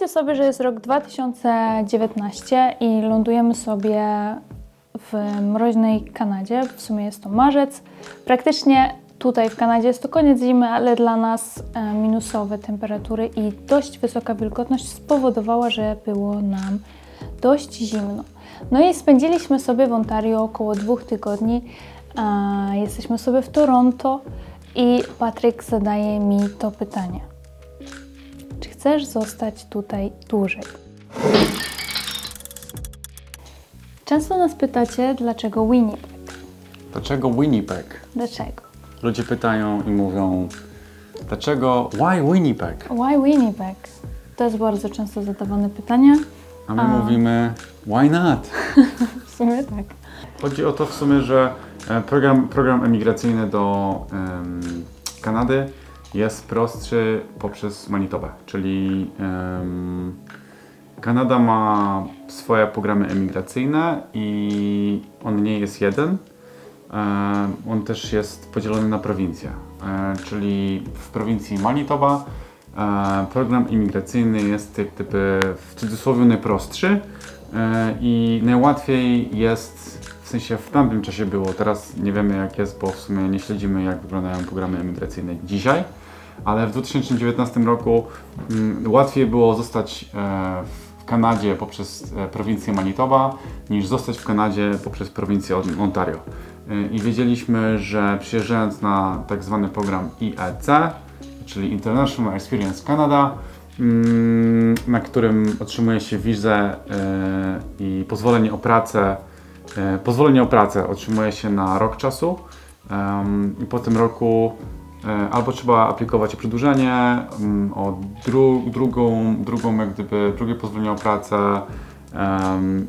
Wyobraźcie sobie, że jest rok 2019 i lądujemy sobie w mroźnej Kanadzie. W sumie jest to marzec. Praktycznie tutaj w Kanadzie jest to koniec zimy, ale dla nas e, minusowe temperatury i dość wysoka wilgotność spowodowała, że było nam dość zimno. No i spędziliśmy sobie w Ontario około dwóch tygodni. E, Jesteśmy sobie w Toronto i Patryk zadaje mi to pytanie. Chcesz zostać tutaj dłużej? Często nas pytacie, dlaczego Winnipeg? Dlaczego Winnipeg? Dlaczego? Ludzie pytają i mówią, dlaczego, why Winnipeg? Why Winnipeg? To jest bardzo często zadawane pytanie. A my mówimy, why not? W sumie tak. Chodzi o to w sumie, że e, program, program emigracyjny do em, Kanady jest prostszy poprzez Manitobę, czyli em, Kanada ma swoje programy emigracyjne i on nie jest jeden. Em, On też jest podzielony na prowincje, E, czyli w prowincji Manitoba e, program imigracyjny jest jak w cudzysłowie najprostszy e, i najłatwiej jest, w sensie w tamtym czasie było, teraz nie wiemy jak jest, bo w sumie nie śledzimy jak wyglądają programy emigracyjne dzisiaj, ale w 2019 roku mm, łatwiej było zostać e, w Kanadzie poprzez e, prowincję Manitoba niż zostać w Kanadzie poprzez prowincję On- Ontario. E, I wiedzieliśmy, że przyjeżdżając na tak zwany program IEC, czyli International Experience Canada, mm, na którym otrzymuje się wizę i pozwolenie o pracę, pozwolenie o pracę otrzymuje się na rok czasu i po tym roku albo trzeba aplikować o przedłużenie, mm, o dru, drugą, drugą jak gdyby, drugie pozwolenie o pracę.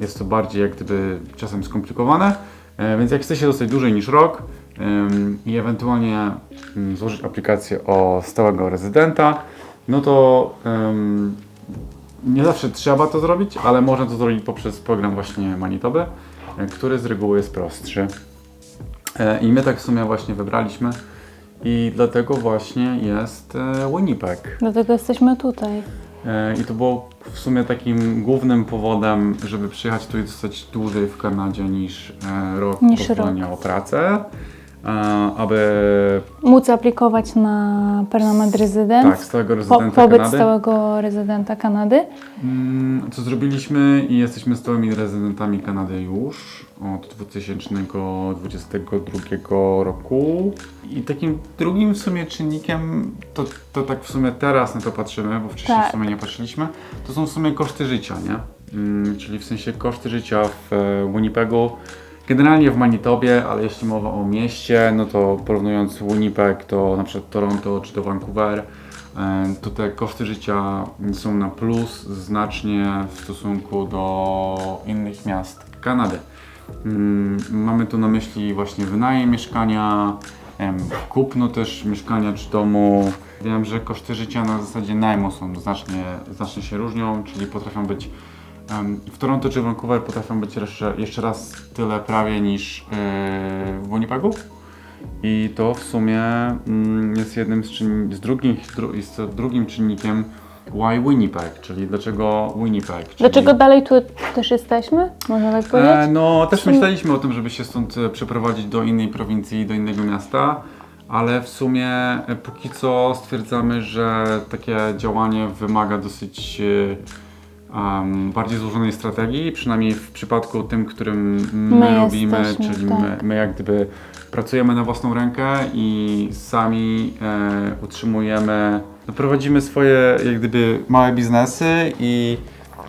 Jest to bardziej jak gdyby czasem skomplikowane, E, więc jak chce się dostać dłużej niż rok i ewentualnie mm, złożyć aplikację o stałego rezydenta, no to nie zawsze trzeba to zrobić, ale można to zrobić poprzez program właśnie Manitoby, e, który z reguły jest prostszy. E, I my tak w sumie właśnie wybraliśmy i dlatego właśnie jest e, Winnipeg. Dlatego jesteśmy tutaj. E, I to było w sumie takim głównym powodem, żeby przyjechać tu i zostać dłużej w Kanadzie niż e, rok Niż pozwolenia o pracę, aby Móc aplikować na permanent rezydent. tak, stałego Po, rezydenta pobyt Kanady. stałego rezydenta Kanady. Mm, Co zrobiliśmy i jesteśmy stałymi rezydentami Kanady już od 2022 roku. I takim drugim w sumie czynnikiem, to, to tak w sumie teraz na to patrzymy, bo wcześniej Tak. w sumie nie patrzyliśmy, to są w sumie koszty życia, nie? Mm, Czyli w sensie koszty życia w e, Winnipegu. Generalnie w Manitobie, ale jeśli mowa o mieście, no to porównując Winnipeg do na przykład Toronto czy do Vancouver, to te koszty życia są na plus znacznie w stosunku do innych miast Kanady. Mm, Mamy tu na myśli właśnie wynajem mieszkania, kupno też mieszkania czy domu. Wiem, że koszty życia na zasadzie najmu są znacznie, znacznie się różnią, czyli potrafią być w Toronto czy Vancouver potrafią być jeszcze, jeszcze raz tyle prawie niż yy, w Winnipegu. I to w sumie mm, jest jednym z, czyn- z drugich, dru- jest to drugim czynnikiem why Winnipeg, czyli dlaczego Winnipeg. Czyli... Dlaczego dalej tu też jesteśmy? Można tak powiedzieć? E, no, też myśleliśmy o tym, żeby się stąd e, przeprowadzić do innej prowincji, do innego miasta, ale w sumie e, póki co stwierdzamy, że takie działanie wymaga dosyć em, bardziej złożonej strategii, przynajmniej w przypadku tym, którym my, My robimy, jesteśmy, czyli tak. my, my jak gdyby pracujemy na własną rękę i sami e, utrzymujemy, no, prowadzimy swoje jak gdyby małe biznesy i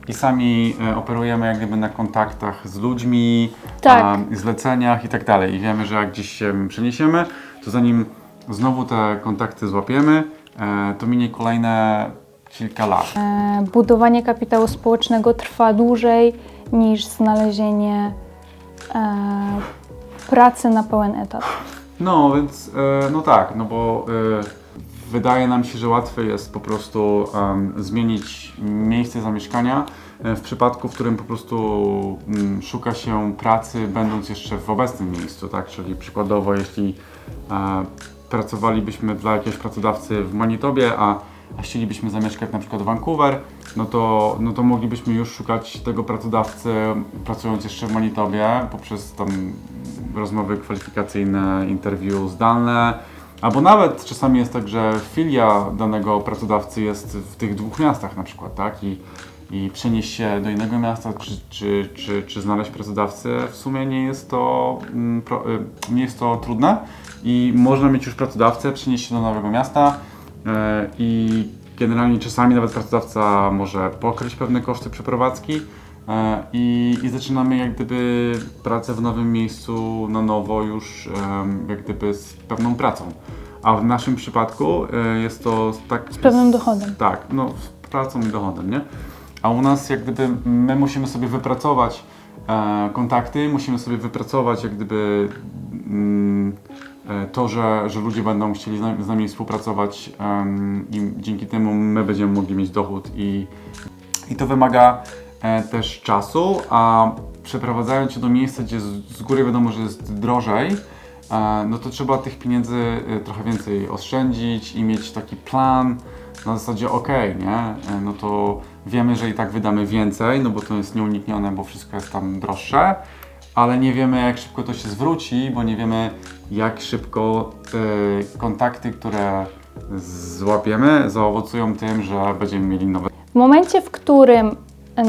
i sami e, operujemy jak gdyby na kontaktach z ludźmi, Tak. a, zleceniach i tak dalej. I wiemy, że jak gdzieś się przeniesiemy, to zanim znowu te kontakty złapiemy, e, to minie kolejne kilka lat. E, Budowanie kapitału społecznego trwa dłużej niż znalezienie e, pracy na pełen etat. No, więc e, no tak, no bo wydaje nam się, że łatwiej jest po prostu zmienić miejsce zamieszkania w przypadku, w którym po prostu mm, szuka się pracy, będąc jeszcze w obecnym miejscu, tak? Czyli przykładowo, jeśli pracowalibyśmy dla jakiegoś pracodawcy w Manitobie, a a chcielibyśmy zamieszkać na przykład w Vancouver, no to, no to moglibyśmy już szukać tego pracodawcy pracując jeszcze w Manitobie poprzez tam rozmowy kwalifikacyjne, interview zdalne, albo nawet czasami jest tak, że filia danego pracodawcy jest w tych dwóch miastach na przykład, tak? I, i przenieść się do innego miasta, czy, czy, czy, czy znaleźć pracodawcę, w sumie nie jest to, mm, y, nie jest to trudne. I można mieć już pracodawcę, przenieść się do nowego miasta i generalnie czasami nawet pracodawca może pokryć pewne koszty przeprowadzki e, i, i zaczynamy jak gdyby pracę w nowym miejscu na nowo już jak gdyby z pewną pracą. A w naszym przypadku e, jest to tak... Z pewnym dochodem. Tak, no z pracą i dochodem, nie? A u nas jak gdyby my musimy sobie wypracować e, kontakty, musimy sobie wypracować jak gdyby mm, e, to, że, że ludzie będą chcieli z nami, współpracować i dzięki temu my będziemy mogli mieć dochód i, i to wymaga e, też czasu, a przeprowadzając się do miejsca, gdzie z, góry wiadomo, że jest drożej, e, no to trzeba tych pieniędzy e, trochę więcej oszczędzić i mieć taki plan na zasadzie ok, nie? E, No to wiemy, że i tak wydamy więcej, no bo to jest nieuniknione, bo wszystko jest tam droższe, ale nie wiemy jak szybko to się zwróci, bo nie wiemy jak szybko te kontakty, które złapiemy, zaowocują tym, że będziemy mieli nowe W momencie, w którym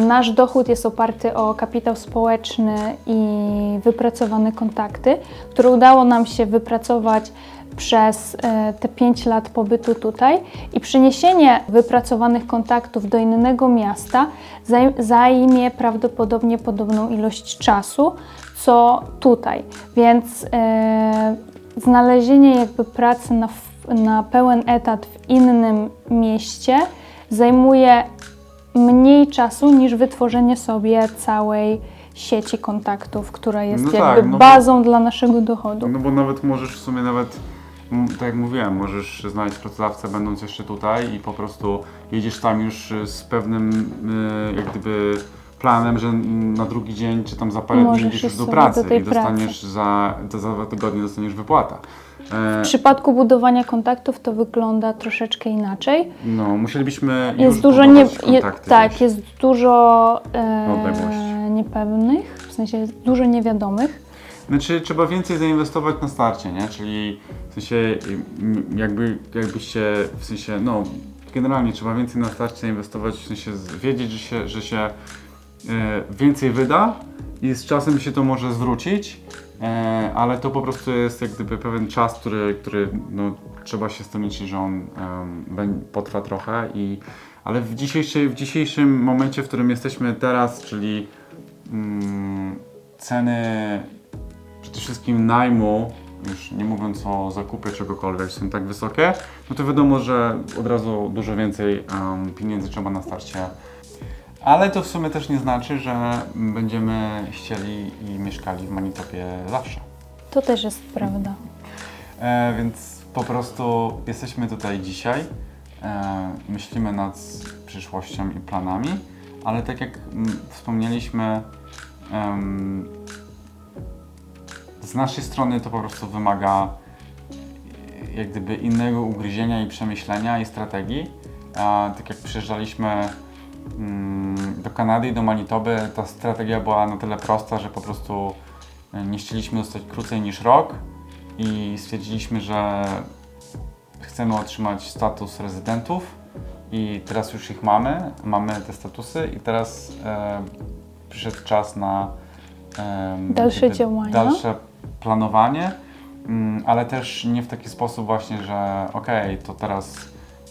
nasz dochód jest oparty o kapitał społeczny i wypracowane kontakty, które udało nam się wypracować przez e, te 5 lat pobytu tutaj i przeniesienie wypracowanych kontaktów do innego miasta zaj- zajmie prawdopodobnie podobną ilość czasu, co tutaj. Więc e, znalezienie jakby pracy na, na pełen etat w innym mieście zajmuje mniej czasu niż wytworzenie sobie całej sieci kontaktów, która jest No jakby tak, no bo- bazą dla naszego dochodu. No bo nawet możesz w sumie nawet, tak jak mówiłem, możesz znaleźć pracodawcę będąc jeszcze tutaj i po prostu jedziesz tam już y, z pewnym y, jak gdyby planem, że na drugi dzień czy tam za parę dni Możesz już iść do pracy do i dostaniesz za, za, za dwa tygodnie dostaniesz wypłata. E, W przypadku budowania kontaktów to wygląda troszeczkę inaczej. no, musielibyśmy Jest już dużo nie, je, tak, jest dużo e, niepewnych, w sensie dużo niewiadomych. Znaczy trzeba więcej zainwestować na starcie, nie? Czyli w sensie jakby, jakbyście, w sensie, no generalnie trzeba więcej na starcie zainwestować, w sensie wiedzieć, że się, że się e, więcej wyda i z czasem się to może zwrócić, e, ale to po prostu jest jak gdyby pewien czas, który, który no, trzeba się z tym liczyć, że on potrwa trochę i ale w, dzisiejszej, w dzisiejszym momencie, w którym jesteśmy teraz, czyli mm, ceny przede wszystkim najmu, już nie mówiąc o zakupie czegokolwiek, są tak wysokie, no to wiadomo, że od razu dużo więcej em, pieniędzy trzeba na starcie. Ale to w sumie też nie znaczy, że będziemy chcieli i mieszkali w Manitopie zawsze. To też jest prawda. E, więc po prostu jesteśmy tutaj dzisiaj, e, myślimy nad przyszłością i planami, ale tak jak mm, wspomnieliśmy, em, z naszej strony to po prostu wymaga e, jak gdyby innego ugryzienia i przemyślenia i strategii. A tak jak przyjeżdżaliśmy mm, do Kanady i do Manitoby, ta strategia była na tyle prosta, że po prostu e, nie chcieliśmy zostać krócej niż rok i stwierdziliśmy, że chcemy otrzymać status rezydentów i teraz już ich mamy, mamy te statusy i teraz e, przyszedł czas na em, Dalsze działania. dalsze planowanie, mm, ale też nie w taki sposób właśnie, że okej, to teraz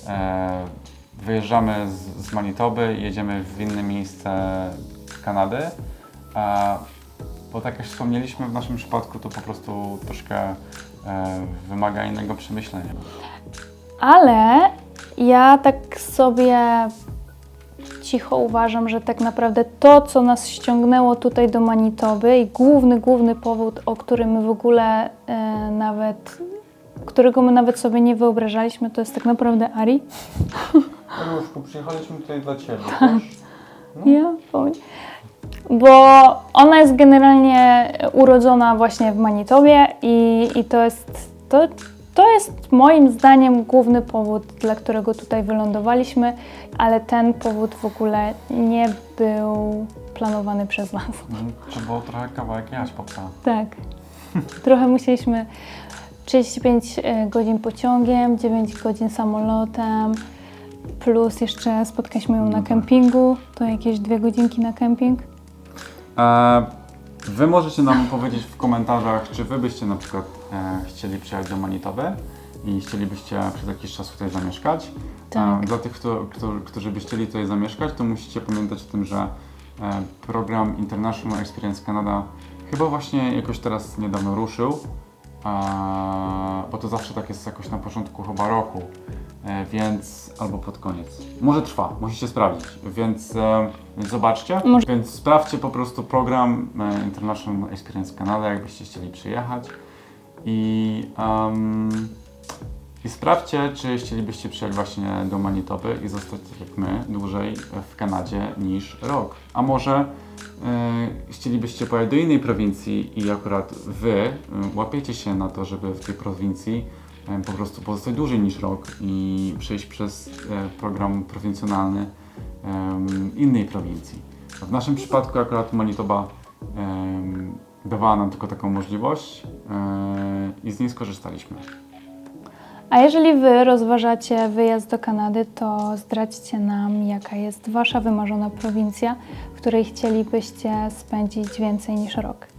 e, wyjeżdżamy z, z Manitoby i jedziemy w inne miejsce Kanady, a, bo tak jak wspomnieliśmy w naszym przypadku, to po prostu troszkę e, wymaga innego przemyślenia. Ale ja tak sobie cicho uważam, że tak naprawdę to, co nas ściągnęło tutaj do Manitoby i główny, główny powód, o którym my w ogóle e, nawet, którego my nawet sobie nie wyobrażaliśmy, to jest tak naprawdę Ari. Różku, przyjechaliśmy tutaj dla Ciebie. Ja powiem. Bo ona jest generalnie urodzona właśnie w Manitobie i, i to jest to, To jest moim zdaniem główny powód, dla którego tutaj wylądowaliśmy, ale ten powód w ogóle nie był planowany przez nas. To było trochę kawałek jechać po psa. Tak. Trochę musieliśmy 35 e, godzin pociągiem, 9 godzin samolotem, plus jeszcze spotkaliśmy ją No na tak. kempingu, to jakieś dwie godzinki na kemping. E, wy możecie nam powiedzieć w komentarzach, czy wy byście na przykład e, chcieli przyjechać do Manitowy i chcielibyście przez jakiś czas tutaj zamieszkać. Tak. E, dla tych, kto, kto, którzy by chcieli tutaj zamieszkać, to musicie pamiętać o tym, że e, program International Experience Canada chyba właśnie jakoś teraz niedawno ruszył, e, bo to zawsze tak jest jakoś na początku chyba roku, e, więc albo pod koniec. Może trwa, musicie sprawdzić, więc, e, zobaczcie. Może- Więc sprawdźcie po prostu program e, International Experience Canada, jakbyście chcieli przyjechać i, em, i sprawdźcie, czy chcielibyście przyjechać właśnie do Manitoby i zostać tak jak my dłużej w Kanadzie niż rok. A może e, chcielibyście pojechać do innej prowincji i akurat wy e, łapiecie się na to, żeby w tej prowincji e, po prostu pozostać dłużej niż rok i przejść przez e, program prowincjonalny em, innej prowincji. W naszym przypadku akurat Manitoba em, dawała nam tylko taką możliwość e, i z niej skorzystaliśmy. A jeżeli Wy rozważacie wyjazd do Kanady, to zdradźcie nam, jaka jest Wasza wymarzona prowincja, w której chcielibyście spędzić więcej niż rok.